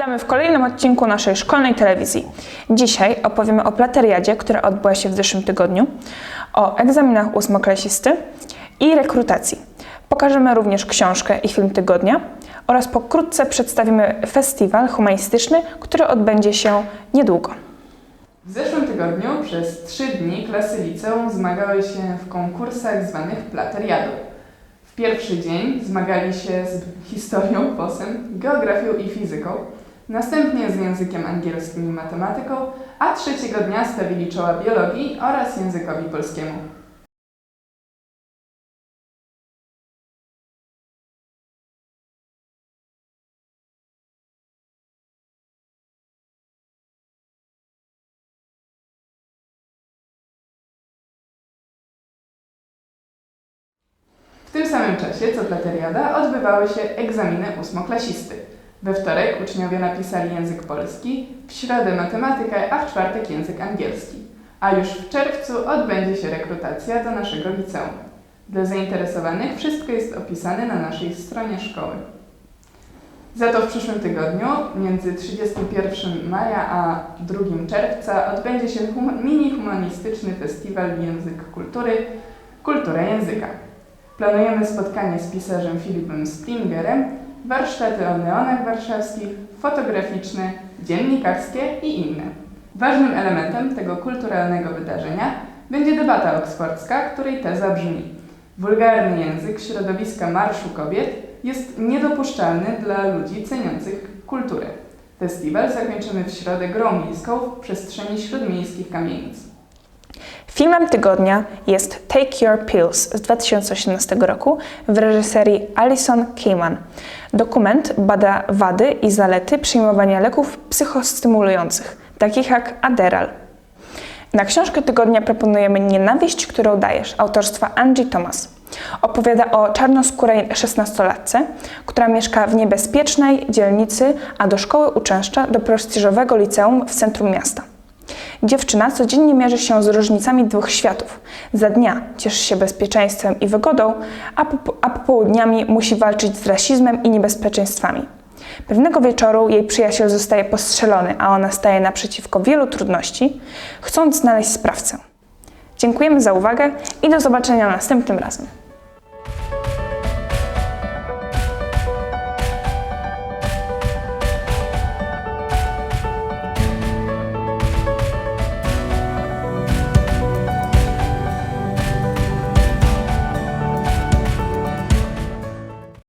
Witamy w kolejnym odcinku naszej szkolnej telewizji. Dzisiaj opowiemy o plateriadzie, która odbyła się w zeszłym tygodniu, o egzaminach ósmoklasisty i rekrutacji. Pokażemy również książkę i film tygodnia oraz pokrótce przedstawimy festiwal humanistyczny, który odbędzie się niedługo. W zeszłym tygodniu przez trzy dni klasy liceum zmagały się w konkursach zwanych plateriadą. W pierwszy dzień zmagali się z historią, posem, geografią i fizyką, następnie z językiem angielskim i matematyką, a trzeciego dnia stawili czoła biologii oraz językowi polskiemu. W tym samym czasie co plateriada odbywały się egzaminy ósmoklasisty. We wtorek uczniowie napisali język polski, w środę matematykę, a w czwartek język angielski. A już w czerwcu odbędzie się rekrutacja do naszego liceum. Dla zainteresowanych wszystko jest opisane na naszej stronie szkoły. Za to w przyszłym tygodniu, między 31 maja a 2 czerwca, odbędzie się hum- mini humanistyczny festiwal Język Kultury Kultura Języka. Planujemy spotkanie z pisarzem Filipem Springerem, warsztaty o neonach warszawskich, fotograficzne, dziennikarskie i inne. Ważnym elementem tego kulturalnego wydarzenia będzie debata oksfordzka, której teza brzmi Wulgarny język środowiska Marszu Kobiet jest niedopuszczalny dla ludzi ceniących kulturę. Festiwal zakończymy w środę grą miejską w przestrzeni śródmiejskich kamienic. Filmem tygodnia jest Take Your Pills z 2018 roku w reżyserii Alison Keyman. Dokument bada wady i zalety przyjmowania leków psychostymulujących, takich jak Adderall. Na książkę tygodnia proponujemy Nienawiść, którą dajesz, autorstwa Angie Thomas. Opowiada o czarnoskórej szesnastolatce, która mieszka w niebezpiecznej dzielnicy, a do szkoły uczęszcza do prestiżowego liceum w centrum miasta. Dziewczyna codziennie mierzy się z różnicami dwóch światów. Za dnia cieszy się bezpieczeństwem i wygodą, a, po, a popołudniami musi walczyć z rasizmem i niebezpieczeństwami. Pewnego wieczoru jej przyjaciel zostaje postrzelony, a ona staje naprzeciwko wielu trudności, chcąc znaleźć sprawcę. Dziękujemy za uwagę i do zobaczenia następnym razem.